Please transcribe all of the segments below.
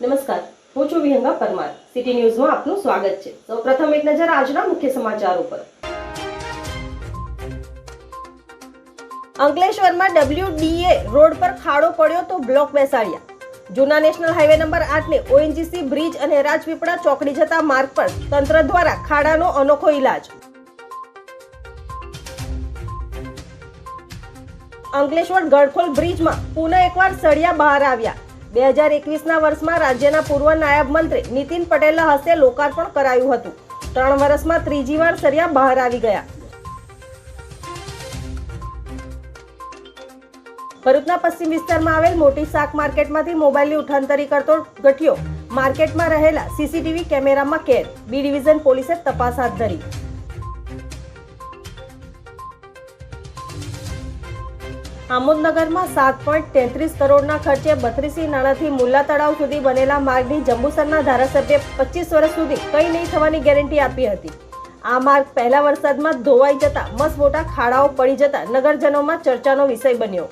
નમસ્કાર. હું છું વિહંગા પરમાર. સિટી ન્યૂઝમાં આપનું સ્વાગત છે. સૌપ્રથમ એક નજર આજના મુખ્ય સમાચાર ઉપર અંકલેશ્વરમાં ડબલ્યુડીએ રોડ પર ખાડો પડ્યો તો બ્લોક બેસાડ્યા. જૂના નેશનલ હાઈવે નંબર આઠને ઓએનજીસી બ્રિજ અને રાજપીપળા ચોકડી જતા માર્ગ પર તંત્ર દ્વારા ખાડાનો અનોખો ઈલાજ. અંકલેશ્વર ગળખોલ બ્રિજમાં પુનઃ એકવાર સળિયા બહાર આવ્યા. બે હજાર એકવીસના વર્ષમાં રાજ્યના પૂર્વ નાયબ મંત્રી નીતિન પટેલના હસ્તે લોકાર્પણ કરાયું હતું. ત્રણ વર્ષમાં ત્રીજી વાર સરિયા બહાર આવી ગયા. ભરૂચના પશ્ચિમ વિસ્તારમાં આવેલ મોટી શાક માર્કેટમાંથી મોબાઈલની ઉઠાંતરી કરતો ગઠિયો માર્કેટમાં રહેલા સીસીટીવી કેમેરામાં કેદ. બી ડિવિઝન પોલીસે તપાસ હાથ ધરી. આમોદનગરમાં સાત પોઈન્ટ તેત્રીસ કરોડના ખર્ચે બત્રીસી નાણાંથી મુલ્લા તળાવ સુધી બનેલા માર્ગની જંબુસરના ધારાસભ્ય પચીસ વર્ષ સુધી કંઈ નહીં થવાની ગેરંટી આપી હતી. આ માર્ગ પહેલા વરસાદમાં ધોવાઈ જતા મસ્ત મોટા ખાડાઓ પડી જતા નગરજનોમાં ચર્ચાનો વિષય બન્યો.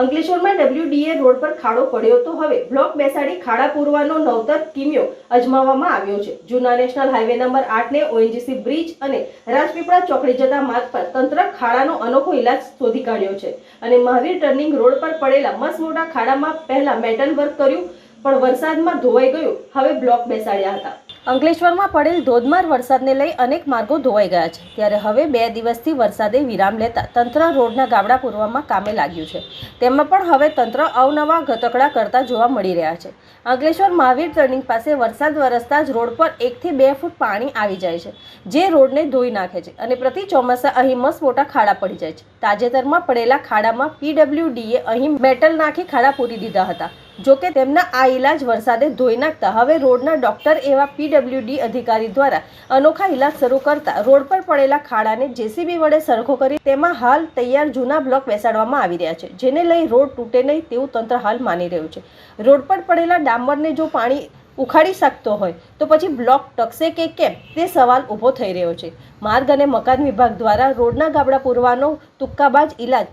અંકલેશ્વરમાં ડબલ્યુડીએ રોડ પર ખાડો પડ્યો તો હવે બ્લોક બેસાડી ખાડા પૂરવાનો નવતર કિમિયો અજમાવવામાં આવ્યો છે. જૂના નેશનલ હાઈવે નંબર આઠને ઓએનજીસી બ્રિજ અને રાજપીપળા ચોકડી જતા માર્ગ પર તંત્ર ખાડાનો અનોખો ઇલાજ શોધી કાઢ્યો છે અને મહાવીર ટર્નિંગ રોડ પર પડેલા મસ્ત મોટા ખાડામાં પહેલા મેટલ વર્ક કર્યું, પણ વરસાદમાં ધોવાઈ ગયું. હવે બ્લોક બેસાડ્યા હતા. અંકલેશ્વરમાં પડેલ ધોધમાર વરસાદને લઈ અનેક માર્ગો ધોવાઈ ગયા છે. ત્યારે હવે બે દિવસથી વરસાદે વિરામ લેતા તંત્ર રોડના ગાબડા પૂરવામાં કામે લાગ્યું છે. તેમાં પણ હવે તંત્ર અવનવા ઘટકડા કરતા જોવા મળી રહ્યા છે. અંકલેશ્વર મહાવીર ટર્નિંગ પાસે વરસાદ વરસતા જ રોડ પર એકથી બે ફૂટ પાણી આવી જાય છે, જે રોડને ધોઈ નાખે છે અને પ્રતિ ચોમાસા અહીં મસ્ત મોટા ખાડા પડી જાય છે. તાજેતરમાં પડેલા ખાડામાં પીડબ્લ્યુડીએ અહીં મેટલ નાખી ખાડા પૂરી દીધા હતા. જોકે તેમના આ ઇલાજ વરસાદે ધોઈ નાખતા. હવે રોડના ડોક્ટર એવા પીડબ્લ્યુડી અધિકારી દ્વારા અનોખા ઇલાજ શરૂ કરતા રોડ પર પડેલા ખાડાને જેસીબી વડે સરખો કરી તેમાં હાલ તૈયાર જૂના બ્લોક બેસાડવામાં આવી રહ્યા છે, જેને લઈ રોડ તૂટે નહીં તેવું તંત્ર હાલ માની રહ્યું છે. રોડ પર પડેલા ડામરને જો પાણી ઉખાડી શકતો હોય, તો પછી બ્લોક ટકશે કે કેમ તે સવાલ ઊભો થઈ રહ્યો છે. માર્ગ અને મકાન વિભાગ દ્વારા રોડના ગાબડા પૂરવાનો તુક્કાબાજ ઇલાજ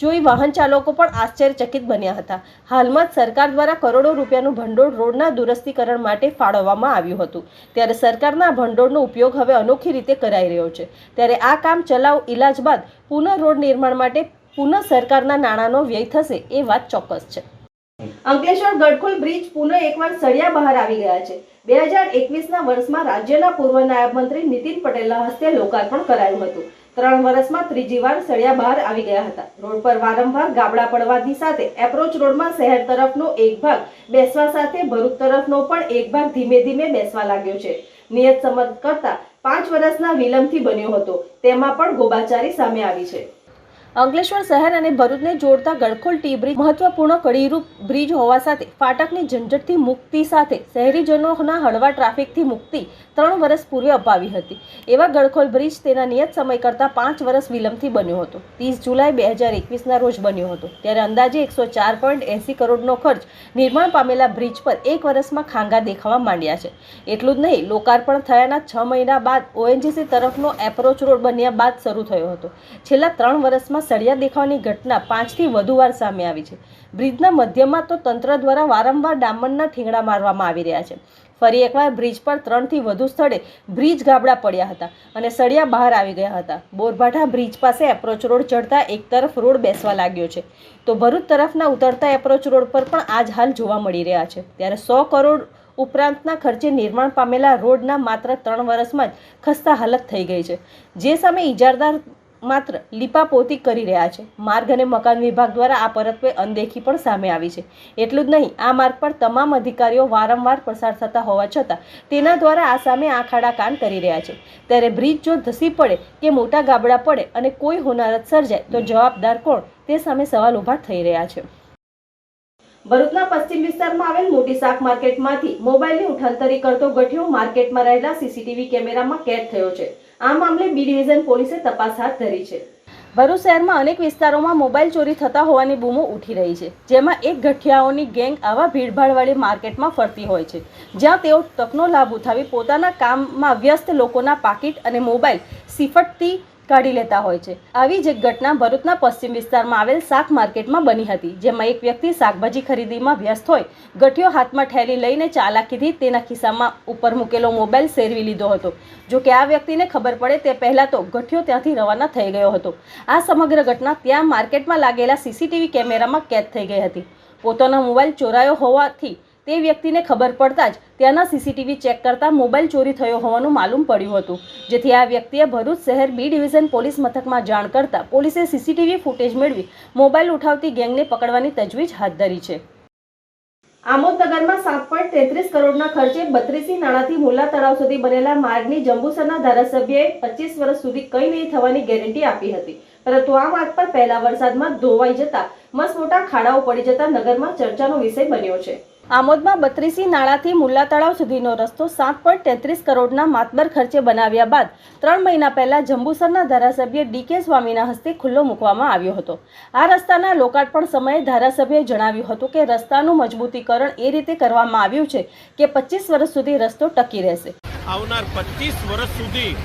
જોઈ વાહન ચાલકો પણ આશ્ચર્યચકિત બન્યા હતા. હાલમાં જ સરકાર દ્વારા કરોડો રૂપિયાનું ભંડોળ રોડના દુરસ્તીકરણ માટે ફાળવવામાં આવ્યું હતું. ત્યારે સરકારના ભંડોળનો ઉપયોગ હવે અનોખી રીતે કરાઈ રહ્યો છે. ત્યારે આ કામ ચલાવ ઇલાજ બાદ પુનઃ રોડ નિર્માણ માટે પુનઃ સરકારના નાણાંનો વ્યય થશે એ વાત ચોક્કસ છે. અંકલેશ્વર ગડખોલ બ્રિજ પુનઃ એકવાર સળિયા બહાર આવી ગયા છે. બે હજાર એકવીસના વર્ષમાં રાજ્યના પૂર્વ નાયબ મંત્રી નીતિન પટેલના હસ્તે લોકાર્પણ કરાયું હતું. ત્રણ વર્ષમાં ત્રીજી વાર સળિયા બહાર આવી ગયા હતા. રોડ પર વારંવાર ગાબડા પડવાની સાથે એપ્રોચ રોડમાં શહેર તરફનો એક ભાગ બેસવા સાથે ભરૂચ તરફનો પણ એક ભાગ ધીમે ધીમે બેસવા લાગ્યો છે. નિયત સમજ કરતા પાંચ વર્ષના વિલંબથી બન્યો હતો. તેમાં પણ ગોબાચારી સામે આવી છે. અંકલેશ્વર શહેર અને ભરૂચને જોડતા ગળખોલ ટી બ્રિજ મહત્વપૂર્ણ કડીરૂપ બ્રિજ હોવા સાથે ફાટકની ઝંઝટથી મુક્તિ સાથે શહેરીજનોના હળવા ટ્રાફિકથી મુક્તિ ત્રણ વર્ષ પૂર્વે અપાવી હતી. એવા ગળખોલ બ્રિજ તેના નિયત સમય કરતાં પાંચ વર્ષ વિલંબથી બન્યો હતો. ત્રીસ જુલાઈ બે હજાર એકવીસના રોજ બન્યો હતો. ત્યારે અંદાજે એકસો ચાર પોઈન્ટ એંસી કરોડનો ખર્ચ નિર્માણ પામેલા બ્રિજ પર એક વર્ષમાં ખાંગા દેખાવા માંડ્યા છે. એટલું જ નહીં, લોકાર્પણ થયાના છ મહિના બાદ ઓએનજીસી તરફનો એપ્રોચ રોડ બન્યા બાદ શરૂ થયો હતો. છેલ્લા ત્રણ વર્ષમાં સળિયા દેખાવાની ઘટના પાંચથી વધુ વાર સામે આવી છે. બ્રિજના મધ્યમાં તો તંત્ર દ્વારા વારંવાર ડામરના ઠીંગડા મારવામાં આવી રહ્યા છે. ફરી એકવાર બ્રિજ પર ત્રણથી વધુ સ્થળે બ્રિજ ગાબડા પડ્યા હતા અને સળિયા બહાર આવી ગયા હતા. બોરભાઠા બ્રિજ પાસે એપ્રોચ રોડ ચડતા એક તરફ રોડ બેસવા લાગ્યો છે. તો ભરૂચ તરફના ઉતરતા એપ્રોચ રોડ પર પણ આજ હાલ જોવા મળી રહ્યા છે. ત્યારે સો કરોડ ઉપરાંતના ખર્ચે નિર્માણ પામેલા રોડના માત્ર ત્રણ વર્ષમાં જ ખસ્તા હાલત થઈ ગઈ છે. જે સામે ઇજારદાર માત્ર લીપાપોતી કરી રહ્યા છે. માર્ગ અને મકાન વિભાગ દ્વારા આ પરત્વે અનદેખી પણ સામે આવી છે. એટલું જ નહીં, આ માર્ગ પર તમામ અધિકારીઓ વારંવાર પસાર થતા હોવા છતાં તેના દ્વારા આ સામે આખાડા કાન કરી રહ્યા છે. ત્યારે બ્રિજ જો ધસી પડે કે મોટા ગાબડા પડે અને કોઈ હોનારત સર્જાય તો જવાબદાર કોણ? તે સામે સવાલ ઊભા થઈ રહ્યા છે. ભરૂચના પશ્ચિમ વિસ્તારમાં આવેલ મોટી શાક માર્કેટમાંથી મોબાઈલની ઉઠાંતરી કરતો ગઠિયો માર્કેટમાં રહેલા સીસીટીવી કેમેરામાં કેદ થયો છે. આ મામલે બી ડિવિઝન પોલીસે તપાસ હાથ ધરી છે. ભરૂચ શહેરમાં અનેક વિસ્તારોમાં મોબાઈલ ચોરી થતા હોવાની બૂમો ઉઠી રહી છે, જેમાં એક ગઠિયાઓની ગેંગ આવા ભીડભાડવાળી માર્કેટમાં ફરતી હોય છે, જ્યાં તેઓ તકનો લાભ ઉઠાવી પોતાના કામમાં વ્યસ્ત લોકોના પાકીટ અને મોબાઈલ સિફટથી કાઢી લેતા હોય છે. આવી જ એક ઘટના ભરૂચના પશ્ચિમ વિસ્તારમાં આવેલ શાક માર્કેટમાં બની હતી, જેમાં એક વ્યક્તિ શાકભાજી ખરીદીમાં વ્યસ્ત હોય, ગઠિયો હાથમાં ઠેલી લઈને ચાલાકીથી તેના ખિસ્સામાં ઉપર મૂકેલો મોબાઈલ સેરવી લીધો હતો. જો કે આ વ્યક્તિને ખબર પડે તે પહેલાં તો ગઠિયો ત્યાંથી રવાના થઈ ગયો હતો. આ સમગ્ર ઘટના ત્યાં માર્કેટમાં લાગેલા સીસીટીવી કેમેરામાં કેદ થઈ ગઈ હતી. પોતાનો મોબાઈલ ચોરાયો હોવાથી તે વ્યક્તિને ખબર પડતા જ ત્યાંના સીસીટીવી ચેક કરતા મોબાઈલ ચોરી થયો હોવાનું માલુમ પડ્યું હતું. જેથી આ વ્યક્તિએ ભરૂચ શહેર બી ડિવિઝન પોલીસ મથકમાં જાણ કરતા પોલીસે સીસીટીવી ફૂટેજ મેળવી મોબાઈલ ઉઠાવતી ગેંગને પકડવાની તજવીજ હાથ ધરી છે. આમોદનગરમાં સાત પોઈન્ટ તેત્રીસ કરોડના ખર્ચે બત્રીસી નાણાંથી મુલ્લા તળાવ સુધી બનેલા માર્ગની જંબુસરના ધારાસભ્યએ પચીસ વર્ષ સુધી કંઈ નહીં થવાની ગેરંટી આપી હતી. પરંતુ આ માર્ગ પર પહેલા વરસાદમાં ધોવાઈ જતા મસમોટા ખાડાઓ પડી જતા નગરમાં ચર્ચાનો વિષય બન્યો છે. આમોદમાં બત્રીસી નાળાથી મુલ્લા તળાવ સુધીનો રસ્તો સાત પોઈન્ટ તેત્રીસ કરોડના માતબર ખર્ચે બનાવ્યા બાદ ત્રણ મહિના પહેલા જંબુસરના ધારાસભ્ય ડીકે સ્વામીના હસ્તે ખુલ્લો મૂકવામાં આવ્યો હતો. આ રસ્તાના લોકાર્પણ સમયે ધારાસભ્યએ જણાવ્યું હતું કે રસ્તાનું મજબૂતીકરણ એ રીતે કરવામાં આવ્યું છે કે પચીસ વર્ષ સુધી રસ્તો ટકી રહેશે. આવનાર પચીસ વર્ષ સુધી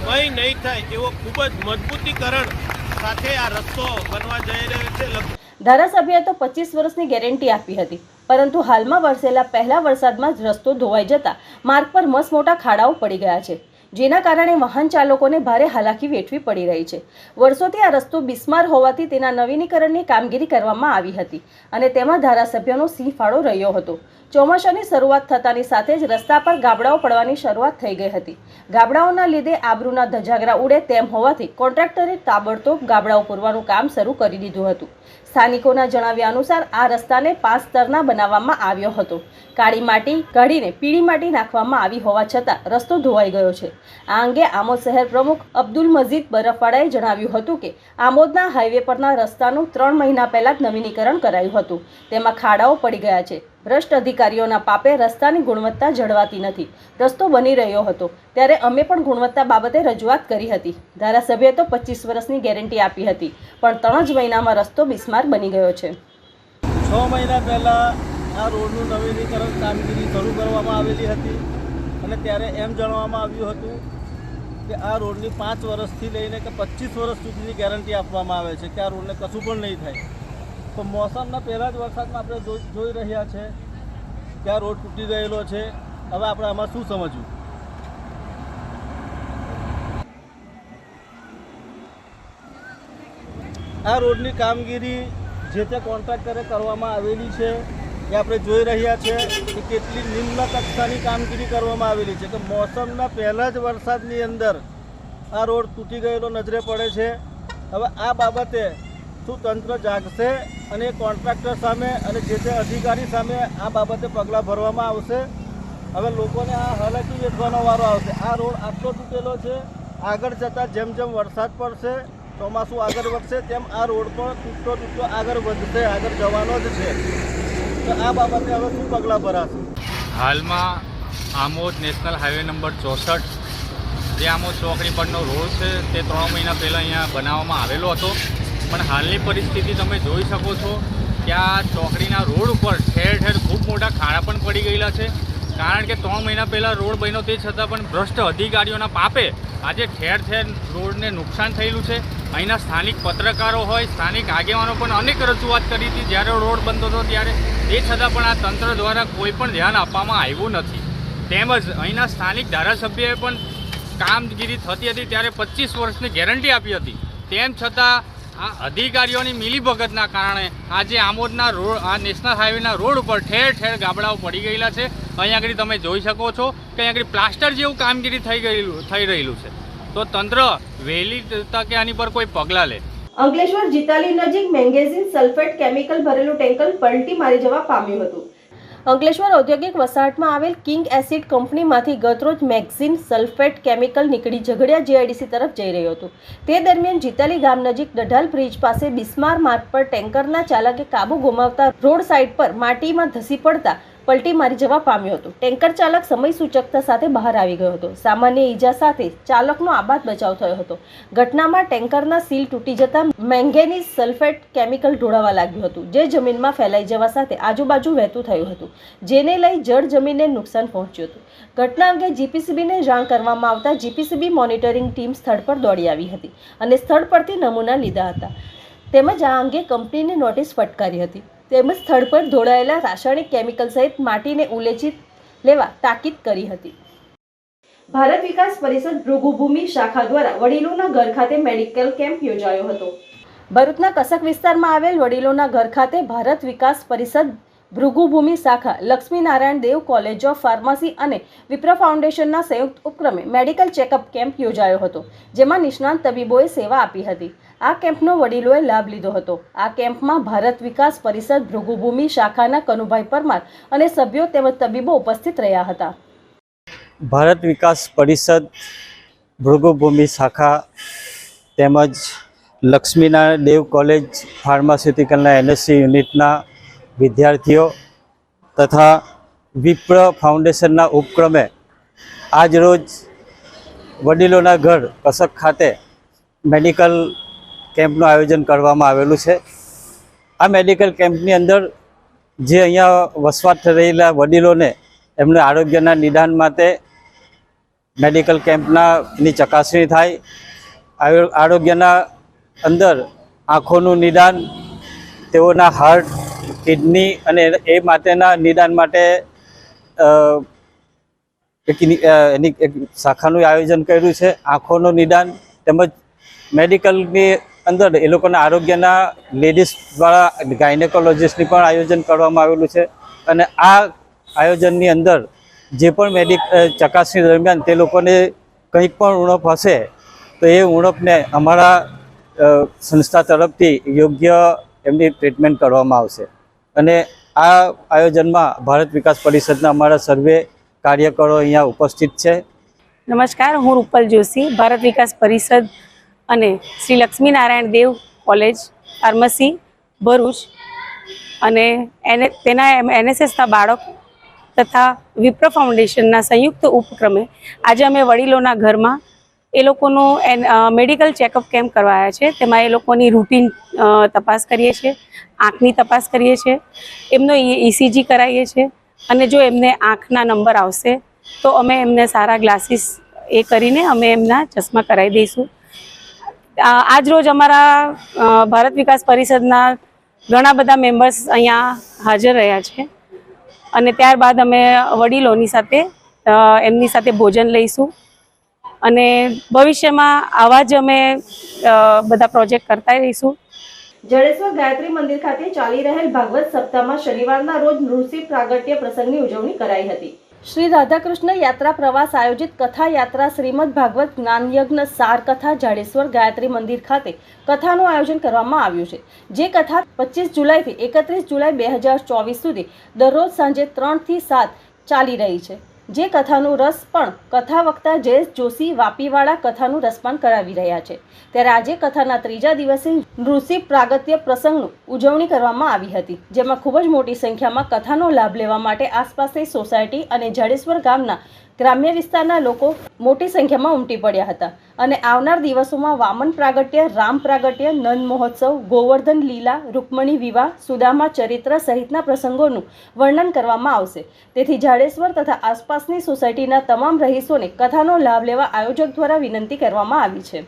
કંઈ નહીં થાય એવો ખૂબ જ મજબૂતીકરણ સાથે આ રસ્તો બનવા જઈ રહ્યો છે. ધારાસભ્યએ તો પચીસ વર્ષની ગેરંટી આપી હતી. પરંતુ હાલમાં વરસેલા પહેલા વરસાદમાં જ રસ્તો ધોવાઈ જતા માર્ગ પર મસમોટા ખાડાઓ પડી ગયા છે, જેના કારણે વાહન ચાલકોને ભારે હાલાકી વેઠવી પડી રહી છે. વર્ષોથી આ રસ્તો બિસ્માર હોવાથી તેના નવીનીકરણની કામગીરી કરવામાં આવી હતી અને તેમાં ધારાસભ્યનો સિંહ ફાળો રહ્યો હતો. ચોમાસાની શરૂઆત થતાની સાથે જ રસ્તા પર ગાબડાઓ પડવાની શરૂઆત થઈ ગઈ હતી. ગાબડાઓના લીધે આબરૂના ધજાગરા ઉડે તેમ હોવાથી કોન્ટ્રાક્ટરે તાબડતોબ ગાબડાઓ પૂરવાનું કામ શરૂ કરી દીધું હતું. સ્થાનિકોના જણાવ્યા અનુસાર આ રસ્તાને પાંચ સ્તરના બનાવવામાં આવ્યો હતો. કાળી માટી કાઢીને પીળી માટી નાખવામાં આવી હોવા છતાં રસ્તો ધોવાઈ ગયો છે. આ અંગે આમોદ શહેર પ્રમુખ અબ્દુલ મજીદ બરફવાડાએ જણાવ્યું હતું કે, આમોદના હાઈવે પરના રસ્તાનું ત્રણ મહિના પહેલાં જ નવીનીકરણ કરાયું હતું. તેમાં ખાડાઓ પડી ગયા છે. ભ્રષ્ટ અધિકારીઓના પાપે રસ્તાની ગુણવત્તા જળવાતી નથી. રસ્તો બની રહ્યો હતો. ત્યારે અમે પણ ગુણવત્તા બાબતે રજૂઆત કરી હતી. ધારાસભ્યએ તો પચીસ વર્ષની ગેરંટી આપી હતી, પણ ત્રણ જ મહિનામાં રસ્તો બિસ્માર બની ગયો છે. છ મહિના પહેલાં આ રોડનું નવીનીકરણ કામગીરી શરૂ કરવામાં આવેલી હતી અને ત્યારે એમ જણાવવામાં આવ્યું હતું કે આ રોડની પાંચ વર્ષથી લઈને કે પચીસ વર્ષ સુધીની ગેરંટી આપવામાં આવે છે કે આ રોડને કશું પણ નહીં થાય. તો મોસમના પહેલાં જ વરસાદમાં આપણે જોઈ રહ્યા છે કે આ રોડ તૂટી ગયેલો છે. હવે આપણે આમાં શું સમજવું? આ રોડની કામગીરી જે તે કોન્ટ્રાક્ટરે કરવામાં આવેલી છે એ આપણે જોઈ રહ્યા છે કે કેટલી નિમ્ન કક્ષાની કામગીરી કરવામાં આવેલી છે. કે મોસમના પહેલા જ વરસાદની અંદર આ રોડ તૂટી ગયેલો નજરે પડે છે. હવે આ બાબતે શું તંત્ર જાગશે અને કોન્ટ્રાક્ટર સામે અને જે તે અધિકારી સામે આ બાબતે પગલાં ભરવામાં આવશે. હવે લોકોને આ હાલાકી વેઠવાનો વારો આવશે. આ રોડ આટલો તૂટેલો છે, આગળ જતાં જેમ જેમ વરસાદ પડશે, ચોમાસું આગળ વધશે, તેમ આ રોડ પણ તૂટતો તૂટતો આગળ વધશે, આગળ જવાનો જ છે. તો આ બાબતે હવે શું પગલાં ભરાશે? હાલમાં આમોદ નેશનલ હાઈવે નંબર ચોસઠ, જે આમોદ ચોકડી પરનો રોડ છે, તે ત્રણ મહિના પહેલાં અહીંયા બનાવવામાં આવેલો હતો. પણ હાલની પરિસ્થિતિ તમે જોઈ શકો છો કે આ ચોકડીના રોડ ઉપર ઠેર ઠેર ખૂબ મોટા ખાડા પણ પડી ગયેલા છે. કારણ કે ત્રણ મહિના પહેલાં રોડ બન્યો તે છતાં પણ ભ્રષ્ટ અધિકારીઓના પાપે આજે ઠેર ઠેર રોડને નુકસાન થયેલું છે. અહીંના સ્થાનિક પત્રકારો હોય, સ્થાનિક આગેવાનો પણ અનેક રજૂઆત કરી હતી જ્યારે રોડ બનતો હતો ત્યારે. તે છતાં પણ આ તંત્ર દ્વારા કોઈ પણ ધ્યાન આપવામાં આવ્યું નથી. તેમજ અહીંના સ્થાનિક ધારાસભ્યએ પણ કામગીરી થતી હતી ત્યારે પચીસ વર્ષની ગેરંટી આપી હતી. તેમ છતાં આ અધિકારીઓની મિલીભગતના કારણે આજે આમોદના રોડ આ નેશનલ હાઈવેના રોડ ઉપર ઠેર ઠેર ગાબડાઓ પડી ગયેલા છે. અહીંયા આગળ તમે જોઈ શકો છો કે અહીંયા આગળ પ્લાસ્ટર જેવું કામગીરી થઈ ગયેલું થઈ રહેલું છે. તો તંત્ર વહેલી તકે આની પર કોઈ પગલાં લે. અંકલેશ્વર જીતાલી નજીક મેંગેઝિન સલ્ફેટ કેમિકલ ભરેલું ટેન્કર પલટી મારી જવા પામ્યું હતું. અંકલેશ્વર ઔદ્યોગિક વસાહતમાં આવેલ કિંગ એસિડ કંપનીમાંથી ગતરોજ મેક્ઝિન સલ્ફેટ કેમિકલ નીકળી ઝઘડિયા જીઆઈડીસી તરફ જઈ રહ્યો હતો. તે દરમિયાન જીતાલી ગામ નજીક દઢાલ બ્રિજ પાસે બિસ્માર માર્ગ પર ટેન્કરના ચાલકે કાબુ ગુમાવતા રોડ સાઇડ પર માટીમાં ધસી પડતા પલટી મારી જવા પામ્યો હતો. ટેન્કર ચાલક સમય સૂચકતા સાથે બહાર આવી ગયો હતો. સામાન્ય ઈજા સાથે ચાલકનો આબાદ બચાવ થયો હતો. ઘટનામાં ટેન્કરના સીલ તૂટી જતા મેંગેનીઝ સલ્ફેટ કેમિકલ ઢોળાવા લાગ્યું હતું, જે જમીનમાં ફેલાઈ જવા સાથે આજુબાજુ વહેતું થયું હતું, જેને લઈ જળ જમીનને નુકસાન પહોંચ્યું હતું. ઘટના અંગે જીપીસીબીને જાણ કરવામાં આવતા જીપીસીબી મોનિટરિંગ ટીમ સ્થળ પર દોડી આવી હતી અને સ્થળ પરથી નમૂના લીધા હતા. તેમજ આ અંગે કંપનીને નોટિસ ફટકારી હતી. તેમજ સ્થળ પર ઢોળાયેલા રાસાયણિક કેમિકલ સહિત માટીને ઉલેચી લેવા તાકીદ કરી હતી. ભારત વિકાસ પરિષદ ભૃગુભૂમિ શાખા દ્વારા વડીલોના ઘર ખાતે મેડિકલ કેમ્પ યોજાયો હતો. ભરૂચના કસક વિસ્તારમાં આવેલ વડીલોના ઘર ખાતે ભારત વિકાસ પરિષદ ભૃગુભૂમિ શાખા, Laxminarayan Dev college of pharmacy અને વિપ્ર ફાઉન્ડેશનના સંયુક્ત ઉપક્રમે મેડિકલ ચેકઅપ કેમ્પ યોજાયો હતો, જેમાં નિષ્ણાંત તબીબોએ સેવા આપી હતી. આ કેમ્પનો વડીલોએ લાભ લીધો હતો. આ કેમ્પમાં ભારત વિકાસ પરિષદ, ભૃગુભૂમિ, શાખાના કનુભાઈ પરમાર અને સભ્યો તેમજ તબીબો ઉપસ્થિત રહ્યા હતા. ભારત વિકાસ પરિષદ, ભૃગુભૂમિ શાખા તેમજ લક્ષ્મીનારાયણ દેવ કોલેજ ફાર્માસ્યુટિકલના એનએસસી યુનિટના વિદ્યાર્થીઓ તથા વિપ્ર ફાઉન્ડેશનના ઉપક્રમે આજરોજ વડીલોના ઘર કસક ખાતે મેડિકલ કેમ્પનું આયોજન કરવામાં આવેલું છે. આ મેડિકલ કેમ્પની અંદર જે અહીંયા વસવાટ રહેલા વડીલોને એમને આરોગ્યના નિદાન માટે મેડિકલ કેમ્પના ની ચકાસણી થાય. આરોગ્યના અંદર આંખોનું નિદાન, તેઓના હાર્ટ, કિડની અને એ માટેના નિદાન માટે એની એક શાખાનું આયોજન કર્યું છે. આંખોનું નિદાન તેમજ મેડિકલની અંદર એ લોકોના આરોગ્યના લેડીઝવાળા ગાયનેકોલોજીસ્ટની પણ આયોજન કરવામાં આવેલું છે. અને આ આયોજનની અંદર જે પણ મેડિક ચકાસણી દરમિયાન તે લોકોને કંઈક પણ ઉણપ હશે, તો એ ઉણપને અમારા સંસ્થા તરફથી યોગ્ય એમની ટ્રીટમેન્ટ કરવામાં આવશે. અને આ આયોજનમાં ભારત વિકાસ પરિષદના અમારા સર્વે કાર્યકરો અહીંયા ઉપસ્થિત છે. નમસ્કાર, હું રૂપલ જોશી, ભારત વિકાસ પરિષદ અને શ્રી લક્ષ્મીનારાયણ દેવ કોલેજ, ફાર્મસી, ભરૂચ અને એને, તેના એનએસએસના બાળક તથા વિપ્ર ફાઉન્ડેશનના સંયુક્ત ઉપક્રમે આજે અમે વડીલોના ઘરમાં એ લોકોનું મેડિકલ ચેકઅપ કેમ્પ કરવાયા છે. તેમાં એ લોકોની રૂટીન તપાસ કરીએ છીએ, આંખની તપાસ કરીએ છીએ, એમનો ઇસીજી કરાવીએ છીએ અને જો એમને આંખના નંબર આવશે તો અમે એમને સારા ગ્લાસીસ એ કરીને અમે એમના ચશ્મા કરાવી દઈશું. આજ રોજ અમારા ભારત વિકાસ પરિષદના ઘણા બધા મેમ્બર્સ અહીંયા હાજર રહ્યા છે. અને ત્યારબાદ અમે વડીલોની સાથે એમની સાથે ભોજન લઈશું. અને ભવિષ્યમાં આવા જ અમે બધા પ્રોજેક્ટ કરતા રહીશું. જડેશ્વર ગાયત્રી મંદિર ખાતે ચાલી રહેલ ભાગવત સપ્તાહમાં શનિવારના રોજ નૃસિંહ પ્રાગટ્ય પ્રસંગની ઉજવણી કરાઈ હતી. શ્રી રાધાકૃષ્ણ યાત્રા પ્રવાસ આયોજિત કથા યાત્રા શ્રીમદ ભાગવત જ્ઞાનયજ્ઞ સાર કથા જાડેશ્વર ગાયત્રી મંદિર ખાતે કથાનું આયોજન કરવામાં આવ્યું છે. જે કથા પચીસ જુલાઈથી એકત્રીસ જુલાઈ બે હજાર ચોવીસ સુધી દરરોજ સાંજે ત્રણથી સાત ચાલી રહી છે. જે કથાનું રસ પણ કથા વક્તા જયેશ જોશી વાપીવાળા કથાનું રસપાન કરાવી રહ્યા છે. ત્યારે આજે કથાના ત્રીજા દિવસે નૃસિંહ પ્રાગત્ય પ્રસંગનું ઉજવણી કરવામાં આવી હતી, જેમાં ખૂબ જ મોટી સંખ્યામાં કથાનો લાભ લેવા માટે આસપાસની સોસાયટી અને જડેશ્વર ગામના ગ્રામ્ય વિસ્તારના લોકો મોટી સંખ્યામાં ઉમટી પડ્યા હતા અને આવનાર દિવસોમાં વામન પ્રાગટ્ય, રામ પ્રાગટ્ય, નંદ મહોત્સવ, ગોવર્ધન લીલા, રૂકમણી વિવાહ, સુદામા ચરિત્ર સહિતના પ્રસંગોનું વર્ણન કરવામાં આવશે. તેથી જાડેશ્વર તથા આસપાસની સોસાયટીના તમામ રહીશોને કથાનો લાભ લેવા આયોજક દ્વારા વિનંતી કરવામાં આવી છે.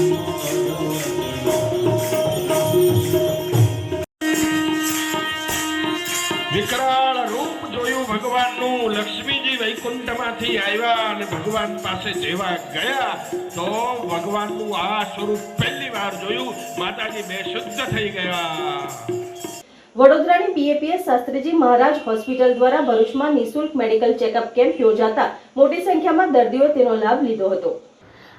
વિકરાળ વૈકુંઠમાંથી આવ્યા અને ભગવાન પાસે જેવા ગયા, તો ભગવાનનું આ સ્વરૂપ પહેલી વાર જોયું. માતાજી બેશુદ્ધ થઈ ગયા. વડોદરાની બીએપીએસ શાસ્ત્રીજી મહારાજ હોસ્પિટલ દ્વારા ભરૂચમાં નિઃશુલ્ક મેડિકલ ચેકઅપ કેમ્પ યોજાતા મોટી સંખ્યામાં દર્દીઓએ તેનો લાભ લીધો હતો.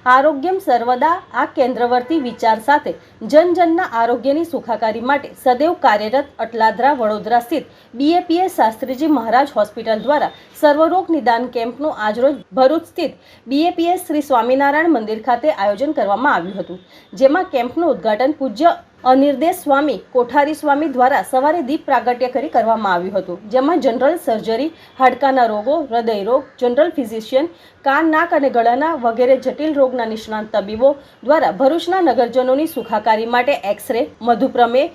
આરોગ્યમ સર્વદા આ કેન્દ્રવર્તી વિચાર સાથે જનજનના આરોગ્યની સુખાકારી માટે સદૈવ કાર્યરત અટલાદરા વડોદરા સ્થિત બીએપીએસ શાસ્ત્રીજી મહારાજ હોસ્પિટલ દ્વારા સર્વરોગ નિદાન કેમ્પનું આજરોજ ભરૂચ સ્થિત બીએપીએસ શ્રી સ્વામિનારાયણ મંદિર ખાતે આયોજન કરવામાં આવ્યું હતું, જેમાં કેમ્પનું ઉદ્ઘાટન પૂજ્ય અનિર્દેશ સ્વામી, કોઠારી સ્વામી દ્વારા સવારે દીપ પ્રાગટ્ય કરી કરવામાં આવ્યું હતું, જેમાં જનરલ સર્જરી, હાડકાના રોગો, હૃદય રોગ, જનરલ ફિઝિશિયન, કાન, નાક અને ગળાના વગેરે જટિલ રોગના નિષ્ણાંત તબીબો દ્વારા ભરૂચના નગરજનોની સુખાકારી માટે એક્સરે મધુપ્રમેહ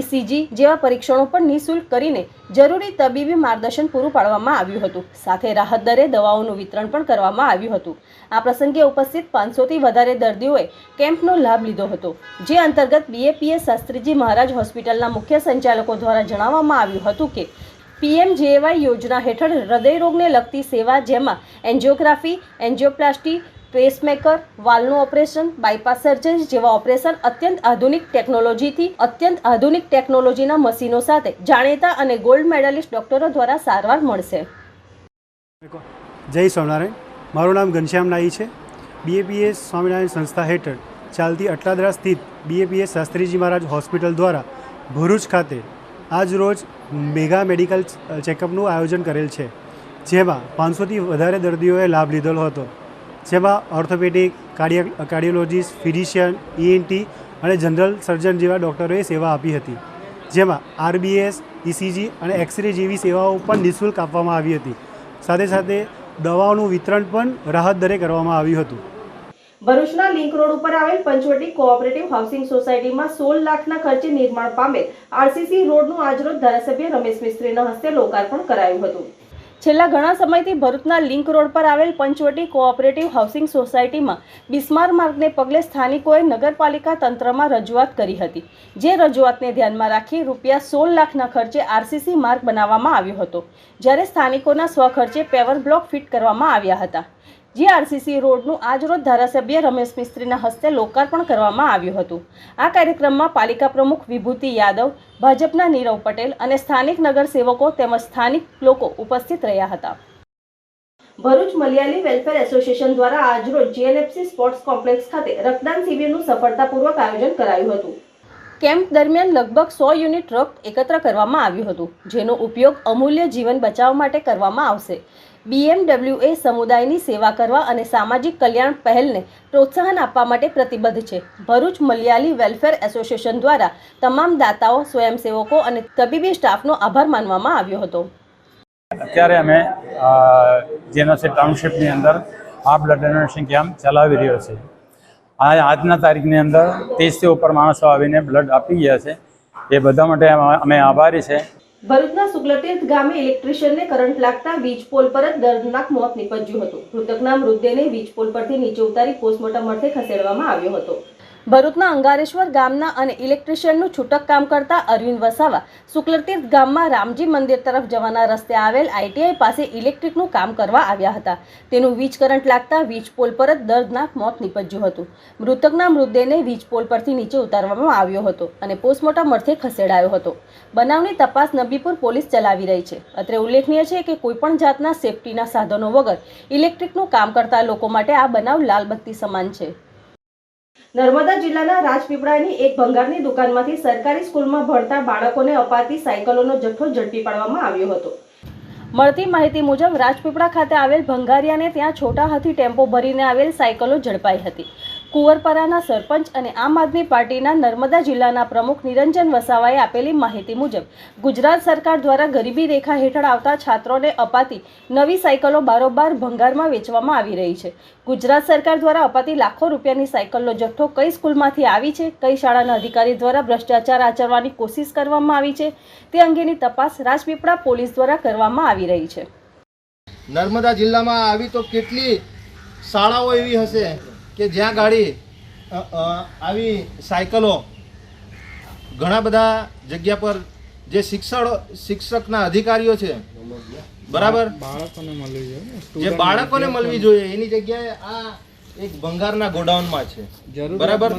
ઇસીજી જેવા પરીક્ષણો પણ નિઃશુલ્ક કરીને જરૂરી તબીબી માર્ગદર્શન પૂરું પાડવામાં આવ્યું હતું. સાથે રાહત દરે દવાઓનું વિતરણ પણ કરવામાં આવ્યું હતું. આ પ્રસંગે ઉપસ્થિત પાંચસોથી વધારે દર્દીઓએ કેમ્પનો લાભ લીધો હતો, જે અંતર્ગત બીએપીએ શાસ્ત્રીજી મહારાજ હોસ્પિટલના મુખ્ય સંચાલકો દ્વારા જણાવવામાં આવ્યું હતું કે પીએમજેએવાય યોજના હેઠળ હૃદયરોગને લગતી સેવા જેમાં એન્જિયોગ્રાફી, એન્જિયોપ્લાસ્ટી પેસમેકર વાલનું ઓપરેશન બાયપાસ સર્જરી જેવા ઓપરેશન અત્યંત આધુનિક ટેકનોલોજીથી અત્યંત આધુનિક ટેકનોલોજીના મશીનો સાથે જાણીતા અને ગોલ્ડ મેડલિસ્ટ ડોક્ટરો દ્વારા સારવાર મળશે. જય સ્વામિનારાયણ. મારું નામ ઘનશ્યામ નાઈ છે. બીએપીએસ સ્વામિનારાયણ સંસ્થા હેઠળ ચાલતી અટલાદરા સ્થિત બીએપીએસ શાસ્ત્રીજી મહારાજ હોસ્પિટલ દ્વારા ભરૂચ ખાતે આજ રોજ મેગા મેડિકલ ચેકઅપનું આયોજન કરેલ છે. જેમાં પાંચસોથી વધારે દર્દીઓએ લાભ લીધેલો હતો. જેમાં orthopaedic, cardia, cardiologist, physician ENT અને જનરલ સર્જન જેવા ડૉક્ટરોએ સેવા આપી હતી. જેમાં આરબીએસ ઇસીજી અને એક્સરે જેવી સેવાઓ પણ નિઃશુલ્ક આપવામાં આવી હતી. સાથે સાથે દવાઓનું વિતરણ પણ રાહત દરે કરવામાં આવ્યું હતું. ભરૂચના લિંક રોડ ઉપર આવેલ પંચવટી કોઓપરેટિવ હાઉસિંગ સોસાયટીમાં સોળ લાખના ખર્ચે નિર્માણ પામેલ આરસીસી રોડનું આજરોજ ધારાસભ્ય રમેશ મિસ્ત્રીના હસ્તે લોકાર્પણ કરાયું હતું. છેલ્લા ઘણા સમયથી ભરૂચના લિંક રોડ પર આવેલ પંચવટી કોઓપરેટિવ હાઉસિંગ સોસાયટીમાં બિસ્માર માર્ગને પગલે સ્થાનિકોએ નગરપાલિકા તંત્રમાં રજૂઆત કરી હતી. જે રજૂઆતને ધ્યાનમાં રાખી રૂપિયા સોળ લાખના ખર્ચે આરસીસી માર્ગ બનાવવામાં આવ્યો હતો. જ્યારે સ્થાનિકોના સ્વખર્ચે પેવર બ્લોક ફિટ કરવામાં આવ્યા હતા. જે આરસીસી રોડનું આજરોજ ધારાસભ્ય રમેશ મિસ્ત્રીના હસ્તે લોકાર્પણ કરવામાં આવ્યું હતું. આ કાર્યક્રમમાં પાલિકા પ્રમુખ વિભૂતિ યાદવ, ભાજપના નીરવ પટેલ અને સ્થાનિક નગરસેવકો તેમજ સ્થાનિક લોકો ઉપસ્થિત રહ્યા હતા. ભરૂચ મલયાલી વેલફેર એસોસિએશન દ્વારા આજરોજ જીએનએફસી સ્પોર્ટ્સ કોમ્પ્લેક્સ ખાતે રક્તદાન શિબિરનું સફળતાપૂર્વક આયોજન કરાયું હતું. કેમ્પ દરમિયાન લગભગ સો યુનિટ રક્ત એકત્ર કરવામાં આવ્યું હતું, જેનો ઉપયોગ અમૂલ્ય જીવન બચાવવા માટે કરવામાં આવશે. બીએમડબલ્યુએ સમુદાયની સેવા કરવા અને સામાજિક કલ્યાણ પહેલને પ્રોત્સાહન આપવા માટે પ્રતિબદ્ધ છે. ભરૂચ મલયાલી વેલફેર એસોસિએશન દ્વારા તમામ દાતાઓ, સ્વયંસેવકો અને તબીબી સ્ટાફનો આભાર માનવામાં આવ્યો હતો. અત્યારે અમે જેનોસી ટાઉનશીપની અંદર આ બ્લડ ડોનેશન કેમ્પ ચલાવી રહ્યો છે. આ, આજના તારીખની અંદર ત્રીસથી ઉપર માણસો આવીને બ્લડ આપી ગયા છે. એ બધા માટે અમે આભારી છે. ભરૂચના શુક્લતીર્થ ગામે ઇલેક્ટ્રિશિયનને કરંટ લાગતા વીજ પોલ પર જ દર્દનાક મોત નીપજ્યું હતું. મૃતકના મૃતદેહને વીજ પોલ પરથી નીચે ઉતારી પોસ્ટમોર્ટમ અર્થે ખસેડવામાં આવ્યો હતો. ભરૂચના અંગારેશ્વર ગામના અને ઇલેક્ટ્રિશિયનનું છૂટક કામ કરતા અરવિંદ વસાવા શુક્લતીર્થ ગામમાં રામજી મંદિર તરફ જવાના રસ્તે આવેલ આઈટીઆઈ પાસે ઇલેક્ટ્રિકનું કામ કરવા આવ્યા હતા. તેનું વીજ કરંટ લાગતા વીજ પોલ પર જ દર્દનાક મોત નીપજ્યું હતું. મૃતકના મૃતદેહને વીજ પોલ પરથી નીચે ઉતારવામાં આવ્યો હતો અને પોસ્ટમોર્ટમ અર્થે ખસેડાયો હતો. બનાવની તપાસ નબીપુર પોલીસ ચલાવી રહી છે. અત્રે ઉલ્લેખનીય છે કે કોઈપણ જાતના સેફટીના સાધનો વગર ઇલેક્ટ્રિકનું કામ કરતા લોકો માટે આ બનાવ લાલબત્તી સમાન છે. નર્મદા જિલ્લાના રાજપીપળાની એક ભંગારની દુકાનમાંથી સરકારી સ્કૂલમાં ભણતા બાળકોને અપાતી સાયકલોનો જથ્થો ઝડપી પાડવામાં આવ્યો હતો. મળતી માહિતી મુજબ રાજપીપળા ખાતે આવેલ ભંગારિયાને ત્યાં છોટા હાથી ટેમ્પો ભરીને આવેલ સાયકલો ઝડપાઈ હતી. કુંવરપરાના સરપંચ અને આમ આદમી પાર્ટીના નર્મદા જિલ્લાના પ્રમુખ નિરંજન વસાવાએ આપેલી માહિતી મુજબ, ગુજરાત સરકાર દ્વારા ગરીબી રેખા હેઠળ આવતા છાત્રોને અપાતી નવી સાયકલો બારોબાર ભંગારમાં વેચવામાં આવી રહી છે. ગુજરાત સરકાર દ્વારા અપાતી લાખો રૂપિયાની સાયકલનો જથ્થો કઈ સ્કૂલમાંથી આવી છે, કઈ શાળાના અધિકારી દ્વારા ભ્રષ્ટાચાર આચરવાની કોશિશ કરવામાં આવી છે, તે અંગેની તપાસ રાજપીપળા પોલીસ દ્વારા કરવામાં આવી રહી છે. નર્મદા જિલ્લામાં આવી તો કેટલી શાળાઓ એવી હશે? કે જ્યાં ગાડી આવી સાયકલો ઘણા બધા જગ્યા પર જે શિક્ષણ શિક્ષકના અધિકારીઓ છે બરાબર? જે બાળકોને મળવી જોઈએ એની જગ્યાએ આ એક ભંગારના ગોડાઉનમાં છે બરાબર?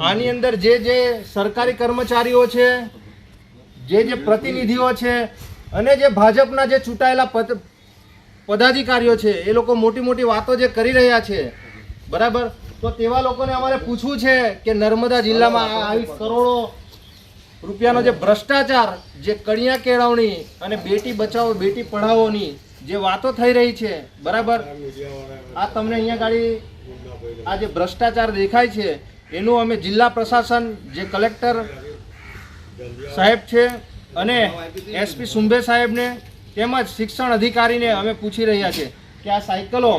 આની અંદર જે જે સરકારી કર્મચારીઓ છે જે જે પ્રતિનિધિઓ છે અને જે ભાજપના જે ચૂંટાયેલા પદ પદાધિકારીઓ છે એ લોકો મોટી મોટી વાતો જે કરી રહ્યા છે બરાબર? તો તેવા લોકોને અમારે પૂછવું છે કે નર્મદા જિલ્લામાં આવી કરોડો રૂપિયાનો જે ભ્રષ્ટાચાર, જે કડિયા કેળવણી અને બેટી બચાવો, બેટી પઢાઓની જે વાતો થઈ રહી છે, બરાબર? આ તમને અહીંયા ગાડી આ જે ભ્રષ્ટાચાર દેખાય છે, એનું અમે જિલ્લા પ્રશાસન જે કલેક્ટર સાહેબ છે અને એસપી સુંબે સાહેબને તેમજ શિક્ષણ અધિકારીને અમે પૂછી રહ્યા છે કે આ સાયકલો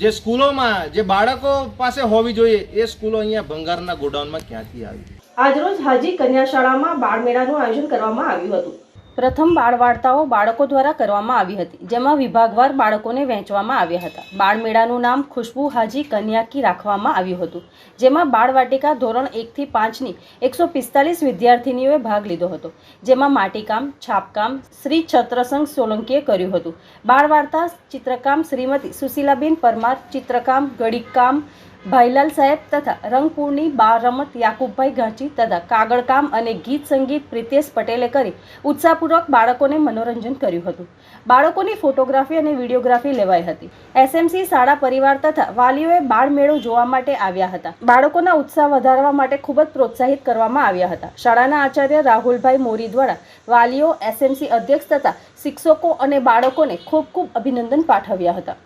જે સ્કૂલોમાં જે બાળકો પાસે હોવી જોઈએ, એ સ્કૂલો અહીંયા ભંગારના ગોડાઉનમાં ક્યાંથી આવી? આજરોજ હાજી કન્યા શાળામાં બાળમેળાનું આયોજન કરવામાં આવ્યું હતું. પ્રથમ બાળ વાર્તાઓ બાળકો દ્વારા કરવામાં આવી હતી, જેમાં વિભાગવાર બાળકોને વહેંચવામાં આવ્યા હતા. બાળમેળાનું નામ ખુશ્બુ હાજી કન્યાકી રાખવામાં આવ્યું હતું, જેમાં બાળવાટિકા ધોરણ એકથી પાંચની એકસો પિસ્તાલીસ વિદ્યાર્થિનીઓએ ભાગ લીધો હતો, જેમાં માટીકામ, છાપકામ, શ્રી છત્રસંઘ સોલંકીએ કર્યું હતું. બાળ વાર્તા ચિત્રકામ શ્રીમતી સુશીલાબેન પરમાર, ચિત્રકામ ગળીકામ ભાઈલાલ સાહેબ તથા રંગપુરની બાળ રમત યાકુબભાઈ ઘાંચી તથા કાગળકામ અને ગીત સંગીત પ્રિતેશ પટેલે કરી ઉત્સાહપૂર્વક બાળકોને મનોરંજન કર્યું હતું. બાળકોની ફોટોગ્રાફી અને વિડીયોગ્રાફી લેવાઈ હતી. એસએમસી શાળા પરિવાર તથા વાલીઓએ બાળ મેળો જોવા માટે આવ્યા હતા. બાળકોના ઉત્સાહ વધારવા માટે ખૂબ જ પ્રોત્સાહિત કરવામાં આવ્યા હતા. શાળાના આચાર્ય રાહુલભાઈ મોરી દ્વારા વાલીઓ, એસએમસી અધ્યક્ષ તથા શિક્ષકો અને બાળકોને ખૂબ ખૂબ અભિનંદન પાઠવ્યા હતા.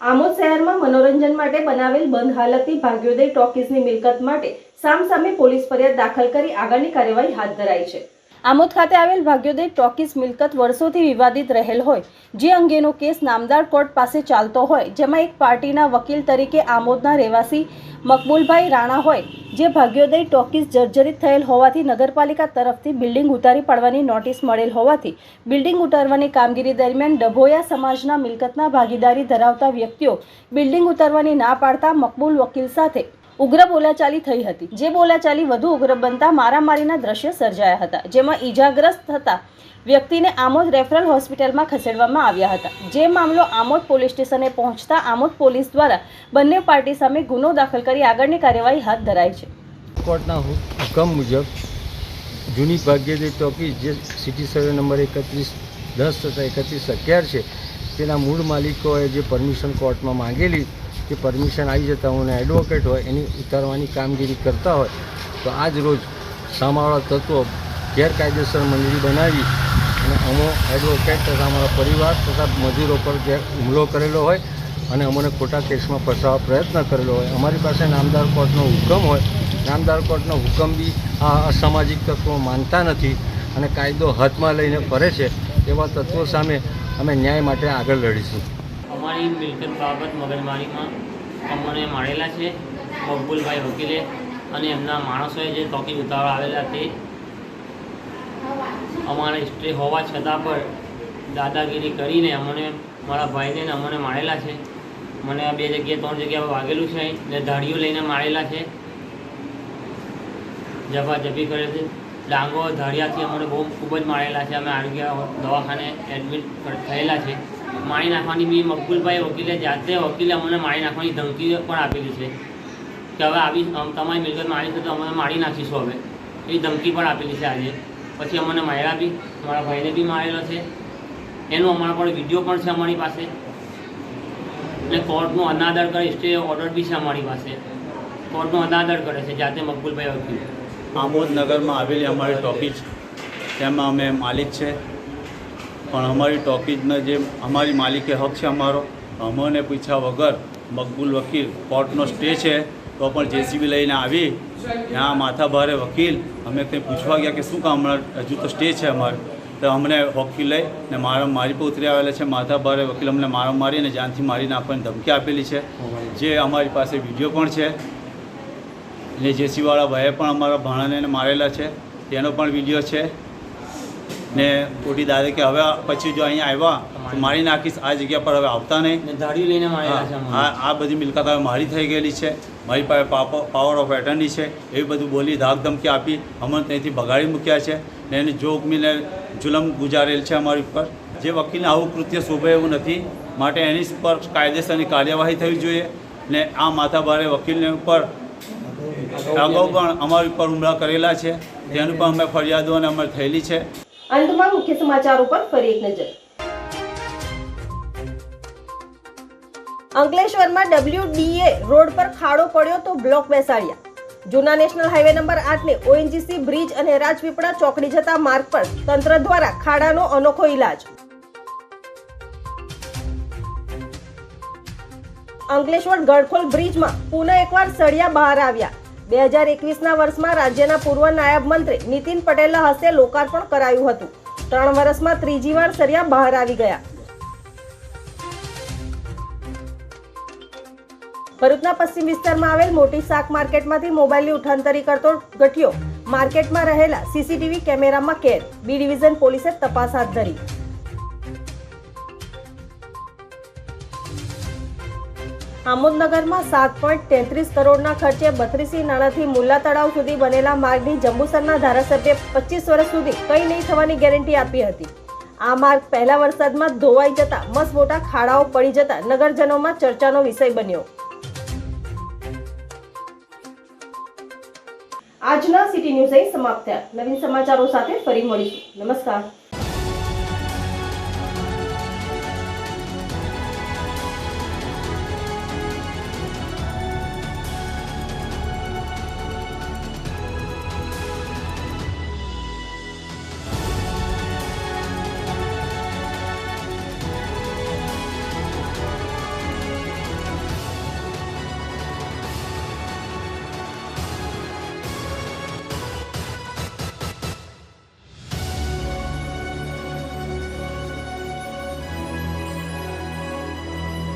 આમોદ શહેરમાં મનોરંજન માટે બનાવેલ બંધ હાલતની ભાગ્યોદય ટોકીઝની મિલકત માટે સામસામે પોલીસ ફરિયાદ દાખલ કરી આગળની કાર્યવાહી હાથ ધરાઈ છે. આમોદ ખાતે આવેલ ભાગ્યોદય ટોકીઝ મિલકત વર્ષોથી વિવાદિત રહેલ હોય, જે અંગેનો કેસ નામદાર કોર્ટ પાસે ચાલતો હોય, જેમાં એક પાર્ટીના વકીલ તરીકે આમોદના રહેવાસી મકબૂલભાઈ રાણા હોય, જે ભાગ્યોદય ટોકીઝ જર્જરિત થયેલ હોવાથી નગરપાલિકા તરફથી બિલ્ડિંગ ઉતારી પાડવાની નોટિસ મળેલ હોવાથી બિલ્ડિંગ ઉતારવાની કામગીરી દરમિયાન ડભોયા સમાજના મિલકતના ભાગીદારી ધરાવતા વ્યક્તિઓ બિલ્ડિંગ ઉતારવાની ના પાડતા મકબૂલ વકીલ સાથે ઉગ્ર બોલાચાલી થઈ હતી. જે બોલાચાલી વધુ ઉગ્ર બનતા મારામારીના દ્રશ્ય સર્જાયા હતા, જેમાં ઈજાગ્રસ્ત થતા વ્યક્તિને આમોદ રેફરલ હોસ્પિટલમાં ખસેડવામાં આવ્યા હતા. જે મામલો આમોદ પોલીસ સ્ટેશને પહોંચતા આમોદ પોલીસ દ્વારા બંને પાર્ટી સામે ગુનો દાખલ કરી આગળની કાર્યવાહી હાથ ધરાઈ છે. કોર્ટના હુકમ મુજબ જૂની ભાગ્યદેવ ટોકી જે સિટી સર્વે નંબર એકત્રીસ, દસ તથા એકત્રીસ અગિયાર છે, તેના મૂળ માલિકોએ જે પરમિશન કોર્ટમાં માંગેલી તે પરમિશન આવી જતાં હું એડવોકેટ હોય, એની ઉતારવાની કામગીરી કરતા હોય, તો આજ રોજ સામાવાળા તત્વો ગેરકાયદેસર મંડળી બનાવી અને અમો એડવોકેટ તથા અમારા પરિવાર તથા મજૂરો પર જે હુમલો કરેલો હોય અને અમને ખોટા કેસમાં ફસાવવા પ્રયત્ન કરેલો હોય. અમારી પાસે નામદાર કોર્ટનો હુકમ હોય. નામદાર કોર્ટનો હુકમ બી આ અસામાજિક તત્વો માનતા નથી અને કાયદો હાથમાં લઈને ફરે છે. એવા તત્વો સામે અમે ન્યાય માટે આગળ લડીશું. અમારી મિલકત બાબત મગજમારીમાં અમને મળેલા છે. મકબૂલભાઈ વકીલે અને એમના માણસોએ જે ટોકી ઉતાવળ આવેલા તે અમારા હિસ્ટ્રી હોવા છતાં પણ દાદાગીરી કરીને અમને, મારા ભાઈને અમને મારેલા છે. મને બે જગ્યાએ ત્રણ જગ્યાએ વાગેલું છે ને ધાડીઓ લઈને મારેલા છે. જબાજબી કરે છે. ડાંગો, ધાડિયાથી અમને બહુ ખૂબ જ મારેલા છે. અમે આરોગ્ય દવાખાને એડમિટ થયેલા છે. મારી નાખવાની બી મકબૂલભાઈ વકીલે જાતે વકીલે અમને મારી નાખવાની ધમકી પણ આપેલી છે. કે હવે આવી તમારી મિલકત મારી છે તો અમે મારી નાખીશું હવે. એવી ધમકી પણ આપેલી છે આજે. પછી અમને માર્યા બી, મારા ભાઈને બી મારેલો છે. એનો અમારા પણ વીડિયો પણ છે અમારી પાસે. અને કોર્ટનો અનાદર કરે, સ્ટે ઓર્ડર બી છે અમારી પાસે. કોર્ટનો અનાદર કરે છે જાતે મકબૂલભાઈ વકીલ. આમોદ નગરમાં આવેલી અમારી ટોકીજ તેમાં અમે માલિક છે. પણ અમારી ટોકીજના જે અમારી માલિકે હક છે અમારો, અમને પૂછ્યા વગર મકબૂલ વકીલ કોર્ટનો સ્ટે છે, તો પણ જેસીબી લઈને આવી, ત્યાં માથાભારે વકીલ, અમે કંઈ પૂછવા ગયા કે શું કામ, હમણાં હજુ તો સ્ટે છે અમારે. તો અમને વકીલ લઈ ને મારા, મારી પર ઉતરી આવેલા છે માથાભારે વકીલ અમને મારો મારીને જાનથી મારી નાખવાની ધમકી આપેલી છે. જે અમારી પાસે વીડિયો પણ છે, ને જેસીવાળા ભાઈએ પણ અમારા ભાણાને મારેલા છે, તેનો પણ વીડિયો છે. ને ખોટી દાદે કે હવે પછી જો અહીંયા આવ્યા તો મારી નાખીશ આ જગ્યા પર હવે આવતા નહીં. લઈને હા, આ આ બધી મિલકત હવે મારી થઈ ગયેલી છે. મારી પાસે પાપો- પાવર ઓફ એટર્ની છે. એવી બધું બોલી ધાક ધમકી આપી અમને ત્યાંથી ભગાડી મૂક્યા છે. ને એને જોખમીને જુલમ ગુજારેલ છે અમારી ઉપર. જે વકીલને આવું કૃત્ય શોભે એવું નથી. માટે એની પર કાયદેસરની કાર્યવાહી થવી જોઈએ. ને આ માથાભારે વકીલને ઉપર અગાઉ પણ અમારી ઉપર હુમલા કરેલા છે. તેનું પણ અમે ફરિયાદો અને અમે થયેલી છે. અંતમાં મુખ્ય સમાચાર ઉપર ફરી એક નજર. અંકલેશ્વરમાં ડબલ્યુડીએ રોડ પર ખાડો પડ્યો તો બ્લોક બેસાડ્યા. જૂના નેશનલ હાઈવે નંબર આઠને ઓએનજીસી, બ્રિજ અને રાજપીપળા ચોકડી જતા માર્ગ પર તંત્ર દ્વારા ખાડાનો અનોખો ઇલાજ અંકલેશ્વર ગળખોલ બ્રિજમાં પુનઃ એકવાર સળિયા બહાર આવ્યા. બે હજાર એકવીસના વર્ષમાં રાજ્યના પૂર્વ નાયબ મંત્રી નીતિન પટેલના હસ્તે લોકાર્પણ કરાયું હતું. ત્રણ વર્ષમાં ત્રીજી વાર સરિયા બહાર આવી ગયા. ભરૂચના પશ્ચિમ વિસ્તારમાં આવેલ મોટી શાક માર્કેટમાંથી મોબાઈલની ઉઠાંતરી કરતો ગઠિયો માર્કેટમાં રહેલા સીસીટીવી કેમેરામાં કેદ. બી ડિવિઝન પોલીસે તપાસ હાથ ધરી. આમોદનગરમાં સાત પોઈન્ટ તેત્રીસ કરોડના ખર્ચે બત્રીસી નાણાંથી મુલ્લા તળાવ સુધી બનેલા માર્ગની જંબુસરના ધારાસભ્ય પચીસ વર્ષ સુધી કંઈ નહીં થવાની ગેરંટી આપી હતી. આ માર્ગ પહેલા વરસાદમાં ધોવાઈ જતા મસ્ત મોટા ખાડાઓ પડી જતા નગરજનોમાં ચર્ચાનો વિષય બન્યો. આજના સિટી ન્યૂઝ અહીં સમાપ્ત થયા. નવીન સમાચારો સાથે ફરી મળીશું. નમસ્કાર.